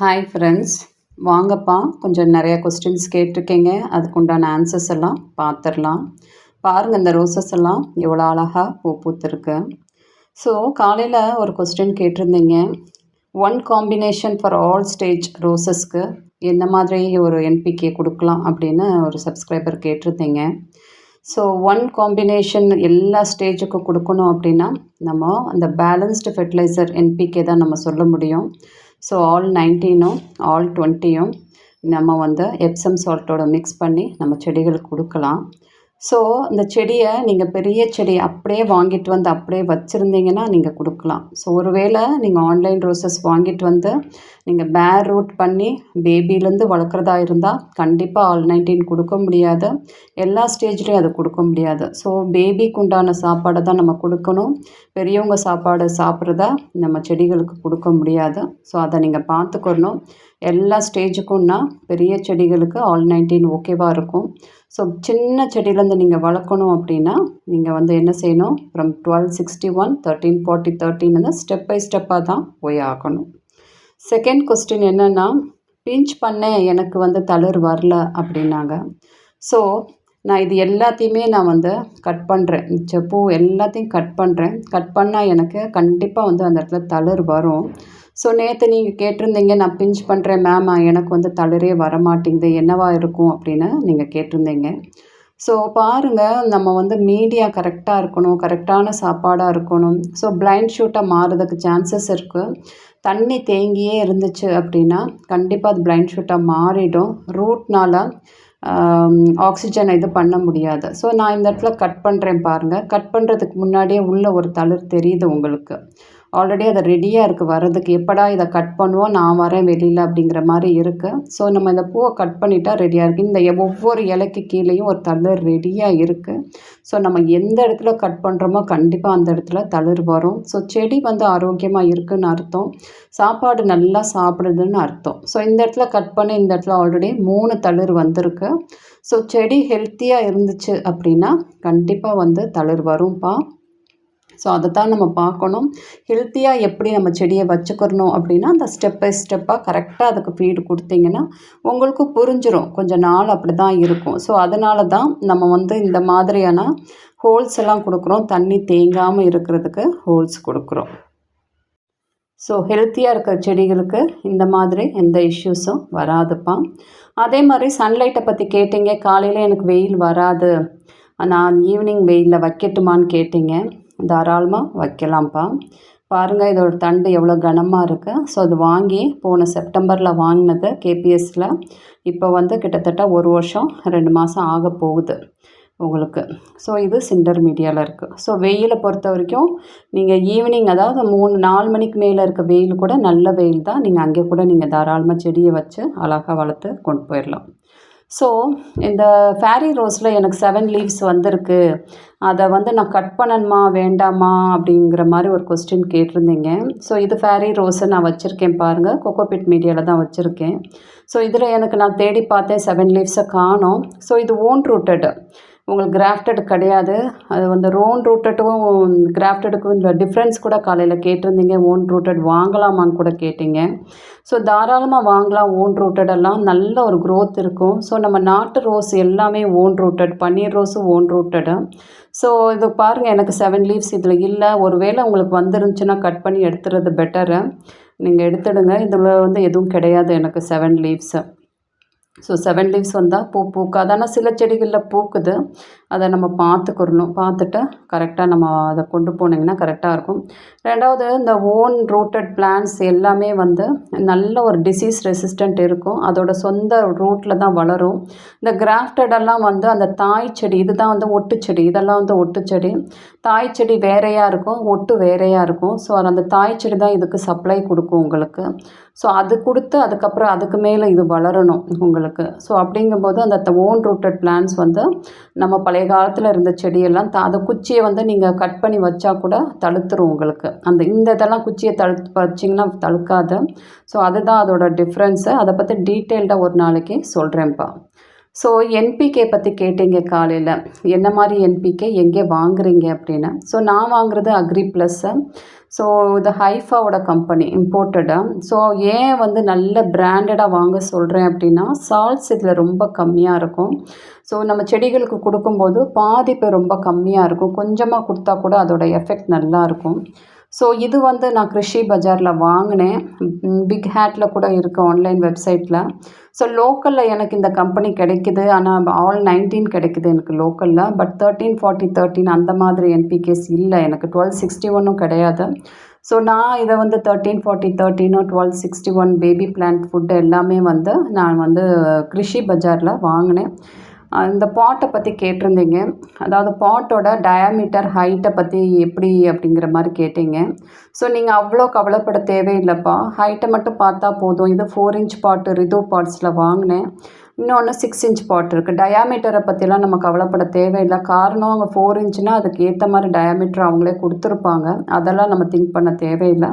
Hi friends வாங்கப்பா கொஞ்சம் நிறையா கொஸ்டின்ஸ் கேட்டிருக்கீங்க. அதுக்குண்டான ஆன்சர்ஸ் எல்லாம் பார்த்துடலாம் பாருங்கள் இந்த ரோசஸ் எல்லாம் எவ்வளோ அழகாக பூ பூத்துருக்கு. ஸோ காலையில் ஒரு கொஸ்டின் கேட்டிருந்தீங்க. One combination for all stage ரோசஸ்க்கு எந்த மாதிரி ஒரு என்பிகே கொடுக்கலாம் அப்படின்னு ஒரு சப்ஸ்கிரைபர் கேட்டிருந்தீங்க. ஸோ ஒன் காம்பினேஷன் எல்லா ஸ்டேஜுக்கும் கொடுக்கணும் அப்படின்னா நம்ம அந்த பேலன்ஸ்டு ஃபெர்டிலைசர் என்பிகே தான் நம்ம சொல்ல முடியும். ஸோ ஆல் நைன்டீனும் ஆல் டுவெண்ட்டியும் நம்ம வந்து எப்சம் சால்ட்டோட மிக்ஸ் பண்ணி நம்ம செடிகளுக்கு கொடுக்கலாம். ஸோ இந்த செடியை நீங்கள் பெரிய செடி அப்படியே வாங்கிட்டு வந்து அப்படியே வச்சுருந்தீங்கன்னா நீங்கள் கொடுக்கலாம். ஸோ ஒருவேளை நீங்கள் ஆன்லைன் ரோசஸ் வாங்கிட்டு வந்து நீங்கள் பேர் ரூட் பண்ணி பேபிலேருந்து வளர்க்குறதா இருந்தால் கண்டிப்பாக ஆல் நைன்டீன் கொடுக்க முடியாது. எல்லா ஸ்டேஜ்லேயும் அது கொடுக்க முடியாது. ஸோ பேபிக்கு உண்டான சாப்பாடை தான் நம்ம கொடுக்கணும். பெரியவங்க சாப்பாடு சாப்பிட்றத நம்ம செடிகளுக்கு கொடுக்க முடியாது. ஸோ அதை நீங்கள் பார்த்துக்கணும். எல்லா ஸ்டேஜுக்கும்னா பெரிய செடிகளுக்கு ஆல் நைன்டீன் ஓகேவாக இருக்கும். ஸோ சின்ன செடியிலேருந்து நீங்கள் வளர்க்கணும் அப்படின்னா நீங்கள் வந்து என்ன செய்யணும்? From twelve sixty one thirteen forty thirteen வந்து ஸ்டெப் பை ஸ்டெப்பாக தான் போய் ஆகணும். செகண்ட் கொஸ்டின் என்னென்னா பிஞ்ச் பண்ணேன் எனக்கு வந்து தளர் வரல அப்படின்னாங்க. ஸோ நான் இது எல்லாத்தையுமே நான் வந்து கட் பண்ணுறேன் மிச்ச பூ எல்லாத்தையும் கட் பண்ணுறேன் கட் பண்ணால் எனக்கு கண்டிப்பாக வந்து அந்த இடத்துல தளர் வரும். ஸோ நேற்று நீங்கள் கேட்டிருந்தீங்க நான் பிஞ்ச் பண்ணுறேன் மேம் எனக்கு வந்து தளிரே வரமாட்டேங்குது என்னவா இருக்கும் அப்படின்னு நீங்கள் கேட்டிருந்தீங்க. ஸோ பாருங்கள் நம்ம வந்து மீடியா கரெக்டாக இருக்கணும் கரெக்டான சாப்பாடாக இருக்கணும். ஸோ பிளைண்ட் ஷூட்டாக மாறுறதுக்கு சான்சஸ் இருக்குது தண்ணி தேங்கியே இருந்துச்சு அப்படின்னா கண்டிப்பாக அது பிளைண்ட் ஷூட்டாக மாறிடும். ரூட்னால் ஆக்சிஜனை இது பண்ண முடியாது. ஸோ நான் இந்த இடத்துல கட் பண்ணுறேன் பாருங்கள் கட் பண்ணுறதுக்கு முன்னாடியே உள்ள ஒரு தளிர் தெரியுது உங்களுக்கு. ஆல்ரெடி அதை ரெடியாக இருக்குது வர்றதுக்கு. எப்படா இதை கட் பண்ணுவோம் நான் வரேன் வெளியில் அப்படிங்கிற மாதிரி இருக்குது ஸோ நம்ம இந்த பூவை கட் பண்ணிட்டா ரெடியாக இருக்குது இந்த ஒவ்வொரு இலைக்கு கீழேயும் ஒரு தளிர் ரெடியாக இருக்குது ஸோ நம்ம எந்த இடத்துல கட் பண்ணுறோமோ கண்டிப்பாக அந்த இடத்துல தளிர் வரும். ஸோ செடி வந்து ஆரோக்கியமாக இருக்குதுன்னு அர்த்தம். சாப்பாடு நல்லா சாப்பிடுதுன்னு அர்த்தம். ஸோ இந்த இடத்துல கட் பண்ணி இந்த இடத்துல ஆல்ரெடி மூணு தளிர் வந்திருக்கு. ஸோ செடி ஹெல்த்தியாக இருந்துச்சு அப்படின்னா கண்டிப்பாக வந்து தளிர் வரும்ப்பா ஸோ அதை தான் நம்ம பார்க்கணும். ஹெல்த்தியாக எப்படி நம்ம செடியை வச்சுக்கிறணும் அப்படின்னா அந்த ஸ்டெப் பை ஸ்டெப்பாக கரெக்டாக அதுக்கு ஃபீடு கொடுத்தீங்கன்னா உங்களுக்கு புரிஞ்சிடும் கொஞ்சம் நாள் அப்படி தான் இருக்கும். ஸோ அதனால தான் நம்ம வந்து இந்த மாதிரியான ஹோல்ஸ் எல்லாம் கொடுக்குறோம். தண்ணி தேங்காமல் இருக்கிறதுக்கு ஹோல்ஸ் கொடுக்குறோம். ஸோ ஹெல்த்தியாக இருக்கிற செடிகளுக்கு இந்த மாதிரி எந்த இஷ்யூஸும் வராதுப்பா. அதே மாதிரி சன்லைட்டை பற்றி கேட்டீங்க. காலையில் எனக்கு வெயில் வராது. நான் ஈவினிங் வெயிலில் வைக்கட்டுமான்னு கேட்டீங்க. தாராளமாக வைக்கலாம்ப்பா. பாருங்கள் இதோட தண்டு எவ்வளோ கனமாக இருக்குது ஸோ அது வாங்கி போன செப்டம்பரில் வாங்கினது கேபிஎஸ்சில் இப்போ வந்து கிட்டத்தட்ட ஒரு வருஷம் ரெண்டு மாதம் ஆக போகுது உங்களுக்கு. ஸோ இது சிண்டர் மீடியாவில் இருக்குது ஸோ வெயிலை பொறுத்த வரைக்கும் நீங்கள் ஈவினிங் அதாவது மூணு நாலு மணிக்கு மேலே இருக்க வெயில் கூட நல்ல வெயில் தான். நீங்கள் அங்கே கூட நீங்கள் தாராளமாக செடியை வச்சு அழகாக வளர்த்து கொண்டு போயிடலாம் ஸோ இந்த ஃபேரி ரோஸில் எனக்கு செவன் லீவ்ஸ் வந்திருக்கு. அதை வந்து நான் கட் பண்ணணுமா வேண்டாமா அப்படிங்கிற மாதிரி ஒரு கொஸ்டின் கேட்டிருந்தீங்க. ஸோ இது ஃபேரி ரோஸை நான் வச்சுருக்கேன் பாருங்கள் கொக்கோபிட் மீடியாவில் தான் வச்சுருக்கேன். ஸோ இதில் எனக்கு நான் தேடி பார்த்தேன் செவன் லீவ்ஸை காணும். ஸோ இது ஓன் ரூட்டடு உங்களுக்கு கிராஃப்டட் கிடையாது. அது வந்து ரோன் ரூட்டட்டும் கிராஃப்டடுக்கும் இந்த டிஃப்ரென்ஸ் கூட காலையில் கேட்டிருந்தீங்க. ஓன் ரூட்டட் வாங்கலாமான்னு கூட கேட்டிங்க. ஸோ தாராளமாக வாங்கலாம். ஓன் ரூட்டடெல்லாம் நல்ல ஒரு க்ரோத் இருக்கும். ஸோ நம்ம நாட்டு ரோஸ் எல்லாமே ஓன் ரூட்டட் பன்னீர் ரோஸும் ஓன் ரூட்டடு ஸோ இது பாருங்கள் எனக்கு செவன் லீவ்ஸ் இதில் இல்லை. ஒரு வேளை உங்களுக்கு வந்துருந்துச்சுன்னா கட் பண்ணி எடுத்துறது பெட்டரு நீங்கள் எடுத்துடுங்க. இதில் வந்து எதுவும் கிடையாது எனக்கு seven leaves so seven leaves வந்தால் பூ பூக்காது. ஆனால் சில செடிகளில் பூக்குது. அதை நம்ம பார்த்துக்கிறணும். பார்த்துட்டு கரெக்டாக நம்ம அதை கொண்டு போனீங்கன்னா கரெக்டாக இருக்கும். ரெண்டாவது இந்த ஓன் ரூட்டட் பிளான்ஸ் எல்லாமே வந்து நல்ல ஒரு டிசீஸ் ரெசிஸ்டண்ட் இருக்கும். அதோட சொந்த ரூட்டில் தான் வளரும். இந்த கிராஃப்டடெல்லாம் வந்து அந்த தாய் செடி இதுதான் வந்து ஒட்டு செடி இதெல்லாம் வந்து ஒட்டு செடி. தாய் செடி வேறையாக இருக்கும் ஒட்டு வேறையாக இருக்கும். ஸோ அந்த தாய் செடி தான் இதுக்கு சப்ளை கொடுக்கும் உங்களுக்கு. ஸோ அது கொடுத்து அதுக்கப்புறம் அதுக்கு மேலே இது வளரணும் உங்களுக்கு. ஸோ அப்படிங்கும்போது அந்த ஓன் ரூட்டட் பிளான்ஸ் வந்து நம்ம பழைய பழைய காலத்தில் இருந்த செடியெல்லாம் த அதை குச்சியை வந்து நீங்கள் கட் பண்ணி வச்சா கூட தழுத்துரும் உங்களுக்கு. அந்த இந்த இதெல்லாம் குச்சியை தழு வச்சிங்கன்னா தழுக்காது. ஸோ அதுதான் அதோட டிஃப்ரென்ஸு அதை பற்றி டீட்டெயில்டாக ஒரு நாளைக்கு சொல்கிறேன்ப்பா ஸோ என்பிகே பற்றி கேட்டீங்க காலையில். என்ன மாதிரி என்பிகே எங்கே வாங்குறீங்க அப்படின்னு. ஸோ நான் வாங்குறது அக்ரி ப்ளஸ்ஸு ஸோ இது ஹைஃபாவோட கம்பெனி இம்போர்ட்டடாக ஸோ ஏன் வந்து நல்ல பிராண்டடாக வாங்க சொல்கிறேன் அப்படின்னா சால்ட்ஸ் இதில் ரொம்ப கம்மியாக இருக்கும். ஸோ நம்ம செடிகளுக்கு கொடுக்கும்போது பாதிப்பு ரொம்ப கம்மியாக இருக்கும். கொஞ்சமாக கொடுத்தா கூட அதோட எஃபெக்ட் நல்லாயிருக்கும் ஸோ இது வந்து நான் கிருஷி பஜாரில் வாங்கினேன். பிக் ஹேட்டில் கூட இருக்குது ஆன்லைன் வெப்சைட்டில் ஸோ லோக்கலில் எனக்கு இந்த கம்பெனி கிடைக்குது. ஆனால் ஆல் நைன்டீன் கிடைக்குது எனக்கு லோக்கலில் பட் தேர்ட்டீன் ஃபார்ட்டி தேர்ட்டின் அந்த மாதிரி என்பிகேஸ் இல்லை. எனக்கு டுவெல் சிக்ஸ்டி ஒன்னும் கிடையாது. ஸோ நான் இதை வந்து thirteen forty தேர்ட்டினோ twelve sixty one baby plant food எல்லாமே வந்து நான் வந்து கிருஷி பஜாரில் வாங்கினேன். இந்த பாட்டை பற்றி கேட்டிருந்தீங்க. அதாவது பாட்டோட டயாமீட்டர் ஹைட்டை பற்றி எப்படி அப்படிங்கிற மாதிரி கேட்டீங்க. ஸோ நீங்கள் அவ்வளோ கவலைப்பட தேவையில்லைப்பா. ஹைட்டை மட்டும் பார்த்தா போதும். இது ஃபோர் இன்ச் பாட்டு ரிதோ பாட்ஸில் வாங்கினேன். இன்னொன்று சிக்ஸ் இன்ச் பாட் இருக்குது டயாமீட்டரை பற்றிலாம் நம்ம கவலைப்பட தேவையில்லை. காரணம் அவங்க ஃபோர் இன்ச்சுனால் அதுக்கு ஏற்ற மாதிரி டயாமீட்டர் அவங்களே கொடுத்துருப்பாங்க. அதெல்லாம் நம்ம திங்க் பண்ண தேவையில்லை.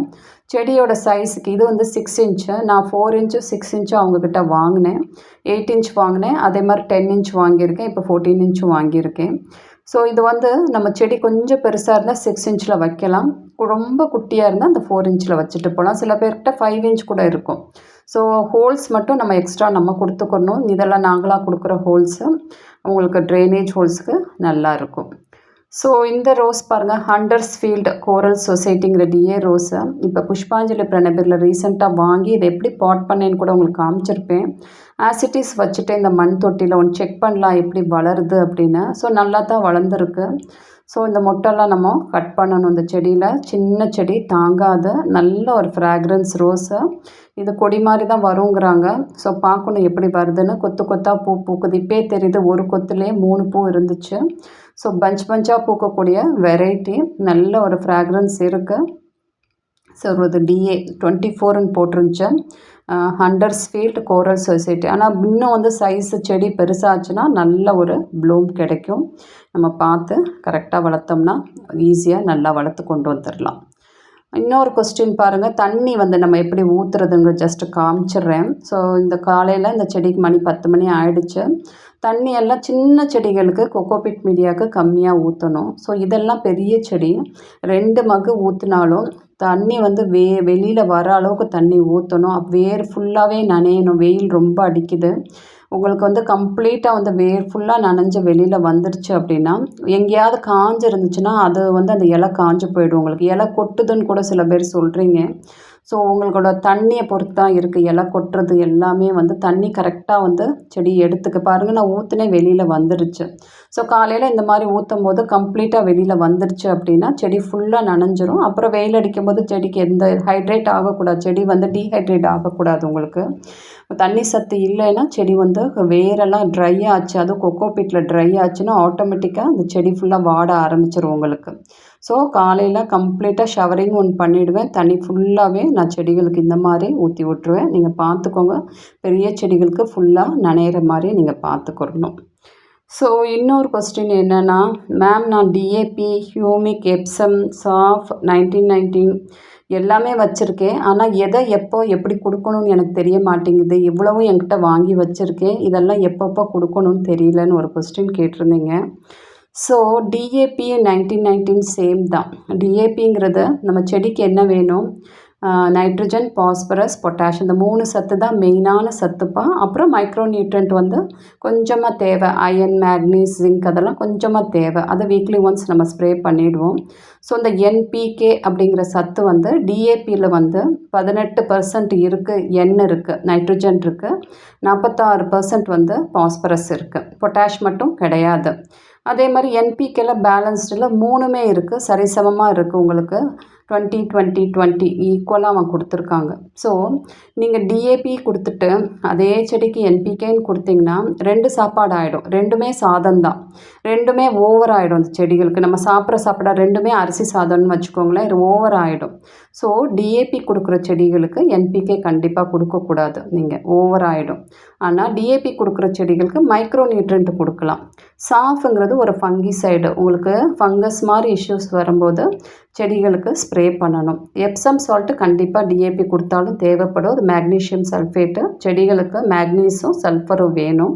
செடியோட சைஸுக்கு இது வந்து சிக்ஸ் இன்ச்சு நான் ஃபோர் இன்ச்சு சிக்ஸ் இன்ச்சு அவங்கக்கிட்ட வாங்கினேன். எயிட் இன்ச் வாங்கினேன். அதே மாதிரி டென் இன்ச் வாங்கியிருக்கேன். இப்போ ஃபோர்டீன் இன்ச்சும் வாங்கியிருக்கேன். ஸோ இது வந்து நம்ம செடி கொஞ்சம் பெருசாக இருந்தால் சிக்ஸ் இன்ச்சில் வைக்கலாம். ரொம்ப குட்டியாக இருந்தால் அந்த ஃபோர் இன்ச்சில் வச்சுட்டு போகலாம் சில பேர்கிட்ட ஃபைவ் இன்ச் கூட இருக்கும். ஸோ ஹோல்ஸ் மட்டும் நம்ம எக்ஸ்ட்ரா நம்ம கொடுத்துக்கணும். இதெல்லாம் நாங்களாக கொடுக்குற ஹோல்ஸு உங்களுக்கு ட்ரைனேஜ் ஹோல்ஸுக்கு நல்லாயிருக்கும் ஸோ இந்த ரோஸ் பாருங்கள் ஹண்டர்ஸ் ஃபீல்டு கோரல் சொசைட்டிங்கிற டிஏ ரோஸை இப்போ புஷ்பாஞ்சலி பிரணபிரில் ரீசெண்டாக வாங்கி இதை எப்படி பாட் பண்ணேன்னு கூட உங்களுக்கு காமிச்சிருப்பேன். ஆசிட்டிஸ் வச்சுட்டு இந்த மண் தொட்டியில் ஒன்று செக் பண்ணலாம் எப்படி வளருது அப்படின்னு. ஸோ நல்லா தான் வளர்ந்துருக்கு. ஸோ இந்த மொட்டெல்லாம் நம்ம கட் பண்ணணும். இந்த செடியில் சின்ன செடி தாங்காத. நல்ல ஒரு ஃப்ராக்ரன்ஸ் ரோஸு இது கொடி மாதிரி தான் வருங்கிறாங்க. ஸோ பார்க்கணும் எப்படி வருதுன்னு. கொத்து கொத்தாக பூ பூக்குது. இப்பே தெரியுது ஒரு கொத்துலேயே மூணு பூ இருந்துச்சு. ஸோ பஞ்ச் பஞ்சாக பூக்கக்கூடிய வெரைட்டி நல்ல ஒரு ஃப்ராக்ரன்ஸ் இருக்குது ஸோ இது டிஏ டுவெண்ட்டி ஃபோர்னு போட்டிருந்துச்சு. ஃபீல்டு கோரல் சொசைட்டி ஆனால் இன்னும் வந்து சைஸு செடி பெருசாச்சுன்னா நல்ல ஒரு ப்ளூம் கிடைக்கும். நம்ம பார்த்து கரெக்டாக வளர்த்தோம்னா ஈஸியாக நல்லா வளர்த்து கொண்டு வந்துடலாம் இன்னொரு கொஸ்டின் பாருங்கள் தண்ணி வந்து நம்ம எப்படி ஊற்றுறதுங்க ஜஸ்ட்டு காமிச்சிடுறேன். ஸோ இந்த காலையில் இந்த செடிக்கு மணி பத்து மணி ஆயிடுச்சு. தண்ணி எல்லாம் சின்ன செடிகளுக்கு கொக்கோபிட் மீடியாவுக்கு கம்மியாக ஊற்றணும் ஸோ இதெல்லாம் பெரிய செடி. ரெண்டு மகு ஊற்றினாலும் தண்ணி வந்து வே வெளியில் வர அளவுக்கு தண்ணி ஊற்றணும் வேர் ஃபுல்லாகவே நனையணும். வெயில் ரொம்ப அடிக்குது. உங்களுக்கு வந்து கம்ப்ளீட்டாக வந்து வேர் ஃபுல்லாக நனைஞ்சு வெளியில் வந்துருச்சு அப்படின்னா எங்கேயாவது காஞ்சு இருந்துச்சுன்னா அது வந்து அந்த இலை காஞ்சு போயிடும் உங்களுக்கு. இலை கொட்டுதுன்னு கூட சில பேர் சொல்கிறீங்க ஸோ உங்களோட தண்ணியை பொறுத்து தான் இருக்குது இலை கொட்டுறது எல்லாமே வந்து தண்ணி கரெக்டாக வந்து செடி எடுத்துக்க. பாருங்கள் நான் ஊற்றுனே வெளியில் வந்துருச்சு. ஸோ காலையில் இந்த மாதிரி ஊற்றும் போது கம்ப்ளீட்டாக வெளியில் வந்துருச்சு அப்படின்னா செடி ஃபுல்லாக நனைஞ்சிரும். அப்புறம் வெயில் அடிக்கும் போது செடிக்கு எந்த ஹைட்ரேட் ஆகக்கூடாது. செடி வந்து டீஹைட்ரேட் ஆகக்கூடாது உங்களுக்கு. தண்ணி சத்து இல்லைன்னா செடி வந்து வேரெல்லாம் ட்ரை ஆச்சு. அதுவும் கொக்கோ பீட்டில் ட்ரை ஆச்சுன்னா ஆட்டோமேட்டிக்காக அந்த செடி ஃபுல்லாக வாட ஆரம்பிச்சிரும் உங்களுக்கு. ஸோ காலையில் கம்ப்ளீட்டாக ஷவரிங் ஒன்று பண்ணிவிடுவேன் தண்ணி ஃபுல்லாகவே நான் செடிகளுக்கு இந்த மாதிரி ஊற்றி விட்ருவேன் நீங்கள் பார்த்துக்கோங்க. பெரிய செடிகளுக்கு ஃபுல்லாக நனையிற மாதிரி நீங்கள் பார்த்துக்கிறணும் ஸோ இன்னொரு கொஸ்டின் என்னென்னா மேம் நான் DAP humic Epsom SAAF nineteen nineteen எல்லாமே வச்சுருக்கேன். ஆனால் எதை எப்போ எப்படி கொடுக்கணும்னு எனக்கு தெரிய மாட்டேங்குது. இவ்வளவும் என்கிட்ட வாங்கி வச்சுருக்கேன். இதெல்லாம் எப்பப்போ கொடுக்கணும்னு தெரியலன்னு ஒரு கொஸ்டின் கேட்டிருந்தீங்க. So DAP nineteen nineteen same தான். டிஏபிங்கிறது நம்ம செடிக்கு என்ன வேணும்? நைட்ரஜன் பாஸ்பரஸ் பொட்டாஷ் இந்த மூணு சத்து தான் மெயினான சத்துப்பா. அப்புறம் மைக்ரோ நியூட்ரண்ட் வந்து கொஞ்சமாக தேவை. அயன் மேக்னீஸ் ஜிங்க் அதெல்லாம் கொஞ்சமாக தேவை. அதை வீக்லி ஒன்ஸ் நம்ம ஸ்ப்ரே பண்ணிவிடுவோம் ஸோ இந்த என்பிகே அப்படிங்கிற சத்து வந்து டிஏபியில் வந்து பதினெட்டு பர்சன்ட் இருக்குது எண் இருக்குது நைட்ரஜன் இருக்குது நாற்பத்தாறு பர்சன்ட் வந்து பாஸ்பரஸ் இருக்குது பொட்டாஷ் மட்டும் கிடையாது. அதே மாதிரி என்பிகேல பேலன்ஸ்டில் மூணுமே இருக்குது சரிசமமாக இருக்குது உங்களுக்கு. டுவெண்ட்டி டுவெண்ட்டி டுவெண்ட்டி ஈக்குவலாக அவன் கொடுத்துருக்காங்க. ஸோ நீங்கள் டிஏபி கொடுத்துட்டு அதே செடிக்கு என்பிகேன்னு கொடுத்தீங்கன்னா ரெண்டு சாப்பாடு ஆகிடும் ரெண்டுமே சாதம் தான். ரெண்டுமே ஓவர் ஆகிடும் அந்த செடிகளுக்கு. நம்ம சாப்பிட்ற சாப்பிட ரெண்டுமே அரிசி சாதம்னு வச்சுக்கோங்களேன் இது ஓவர் ஆகிடும் ஸோ டிஏபி கொடுக்குற செடிகளுக்கு என்பிகே கண்டிப்பாக கொடுக்கக்கூடாது. நீங்கள் ஓவர் ஆகிடும் ஆனால் டிஏபி கொடுக்குற செடிகளுக்கு மைக்ரோ நியூட்ரண்ட் கொடுக்கலாம். சாஃப்ங்கிறது ஒரு ஃபங்கி சைடு உங்களுக்கு ஃபங்கஸ் மாதிரி இஷ்யூஸ் வரும்போது செடிகளுக்கு ஸ்ப்ரே பண்ணணும். எப்சம் சால்ட்டு கண்டிப்பாக டிஏபி கொடுத்தாலும் தேவைப்படும். அது மேக்னீஷியம் சல்ஃபேட்டு செடிகளுக்கு மேக்னீஸும் சல்ஃபரும் வேணும்.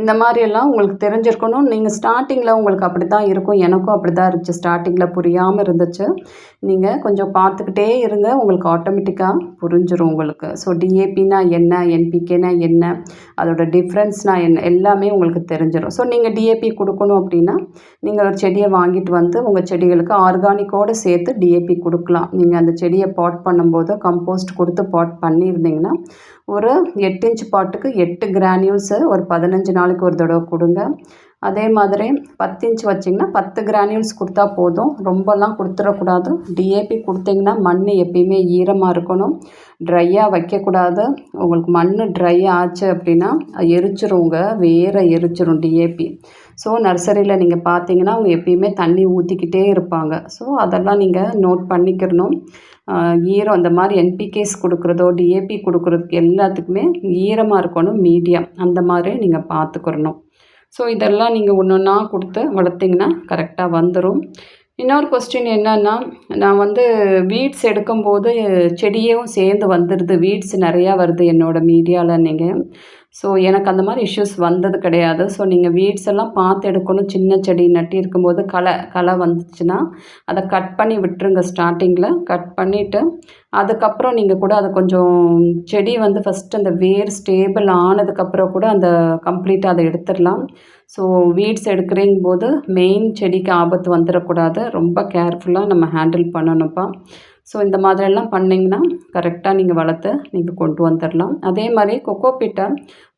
இந்த மாதிரியெல்லாம் உங்களுக்கு தெரிஞ்சிருக்கணும். நீங்கள் ஸ்டார்டிங்கில் உங்களுக்கு அப்படி தான் இருக்கும். எனக்கும் அப்படி தான் இருந்துச்சு. ஸ்டார்டிங்கில் புரியாமல் இருந்துச்சு. நீங்கள் கொஞ்சம் பார்த்துக்கிட்டே இருங்க. உங்களுக்கு ஆட்டோமேட்டிக்காக புரிஞ்சிடும் உங்களுக்கு. ஸோ டிஏபினா என்ன என்பிகேனா என்ன அதோட டிஃப்ரென்ஸ்னால் என்ன எல்லாமே உங்களுக்கு தெரிஞ்சிடும் ஸோ நீங்கள் டிஏபி கொடுக்கணும் அப்படின்னா நீங்கள் ஒரு செடியை வாங்கிட்டு வந்து உங்கள் செடிகளுக்கு ஆர்கானிக்கோடு சேர்த்து டிஏபி கொடுக்கலாம். நீங்கள் அந்த செடியை பாட் பண்ணும்போது கம்போஸ்ட் கொடுத்து பாட் பண்ணியிருந்தீங்கன்னா ஒரு எட்டு இன்ச் பாட்டுக்கு எட்டு கிரானியூல்ஸு ஒரு பதினஞ்சு நாளைக்கு ஒரு தடவை கொடுங்க. அதே மாதிரி பத்து இன்ச் வச்சிங்கன்னா பத்து கிரானியூல்ஸ் கொடுத்தா போதும். ரொம்பலாம் கொடுத்துடக்கூடாது. டிஏபி கொடுத்தீங்கன்னா மண் எப்பயுமே ஈரமாக இருக்கணும். ட்ரையாக வைக்கக்கூடாது. உங்களுக்கு மண் ட்ரை ஆச்சு அப்படின்னா எரிச்சிருங்க. வேற எரிச்சிரும் டிஏபி ஸோ நர்சரியில் நீங்கள் பார்த்தீங்கன்னா அவங்க எப்பயுமே தண்ணி ஊற்றிக்கிட்டே இருப்பாங்க. ஸோ அதெல்லாம் நீங்கள் நோட் பண்ணிக்கிறணும் ஈரம் அந்த மாதிரி என்பிகேஸ் கொடுக்குறதோ டிஏபி கொடுக்குறதுக்கு எல்லாத்துக்குமே ஈரமாக இருக்கணும் மீடியம். அந்த மாதிரி நீங்கள் பார்த்துக்கிறணும். ஸோ இதெல்லாம் நீங்கள் ஒன்று ஒன்றா கொடுத்து வளர்த்திங்கன்னா கரெக்டாக வந்துடும் இன்னொரு கொஸ்டின் என்னென்னா நான் வந்து வீட்ஸ் எடுக்கும்போது செடியும் சேர்ந்து வந்துடுது வீட்ஸ் நிறையா வருது என்னோடய மீடியாவில் நீங்கள் ஸோ எனக்கு அந்த மாதிரி இஷ்யூஸ் வந்தது கிடையாது. ஸோ நீங்கள் வீட்ஸ் எல்லாம் பார்த்து எடுக்கணும். சின்ன செடி நட்டி இருக்கும்போது களை களை வந்துச்சுன்னா அதை கட் பண்ணி விட்டுருங்க ஸ்டார்டிங்கில் கட் பண்ணிவிட்டு அதுக்கப்புறம் நீங்கள் கூட அதை கொஞ்சம் செடி வந்து ஃபஸ்ட்டு அந்த வேர் ஸ்டேபிள் ஆனதுக்கப்புறம் கூட அந்த கம்ப்ளீட்டாக அதை எடுத்துடலாம். ஸோ வீட்ஸ் எடுக்கிறீங்க போது மெயின் செடிக்கு ஆபத்து வந்துடக்கூடாது. ரொம்ப கேர்ஃபுல்லாக நம்ம ஹேண்டில் பண்ணணும்ப்பா. ஸோ இந்த மாதிரியெல்லாம் பண்ணிங்கன்னா கரெக்டாக நீங்கள் வளர்த்து நீங்கள் கொண்டு வந்துடலாம். அதே மாதிரி கொக்கோ பீட்டை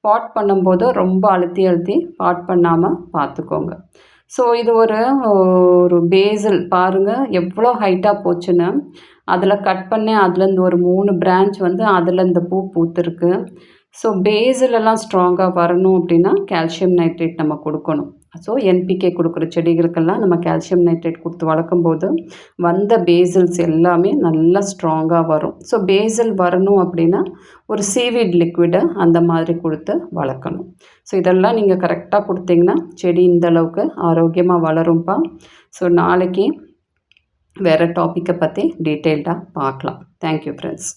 பாட் பண்ணும்போது ரொம்ப அழுத்தி அழுத்தி பாட் பண்ணாமல் பார்த்துக்கோங்க. ஸோ இது ஒரு ஒரு பேசில் பாருங்கள் எவ்வளோ ஹைட்டாக போச்சுன்னு. அதில் கட் பண்ணேன் அதுலேருந்து ஒரு மூணு பிரான்ச் வந்து அதில் இந்த பூ பூத்துருக்கு. ஸோ பேஸிலெல்லாம் ஸ்ட்ராங்காக வரணும் அப்படின்னா கால்சியம் நைட்ரேட் நம்ம கொடுக்கணும். ஸோ என்பிகே கொடுக்குற செடிகளுக்கெல்லாம் நம்ம கால்சியம் நைட்ரேட் கொடுத்து வளர்க்கும் போது வந்த பேசில்ஸ் எல்லாமே நல்லா ஸ்ட்ராங்காக வரும். ஸோ பேசில் வரணும் அப்படின்னா ஒரு சீவிட் லிக்விடை அந்த மாதிரி கொடுத்து வளர்க்கணும். ஸோ இதெல்லாம் நீங்கள் கரெக்டாக கொடுத்தீங்கன்னா செடி இந்த அளவுக்கு ஆரோக்கியமாக வளரும்ப்பா ஸோ நாளைக்கு வேறு டாப்பிக்கை பற்றி டீட்டெயில்டாக பார்க்கலாம். Thank you friends